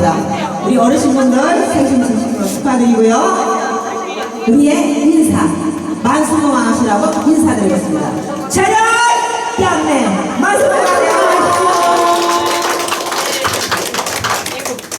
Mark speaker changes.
Speaker 1: 하겠습니다. 우리 어르신분들 생신 진심으로 축하드리고요. 우리의 인사, 만수무왕 하시라고 인사드리겠습니다. 차렷!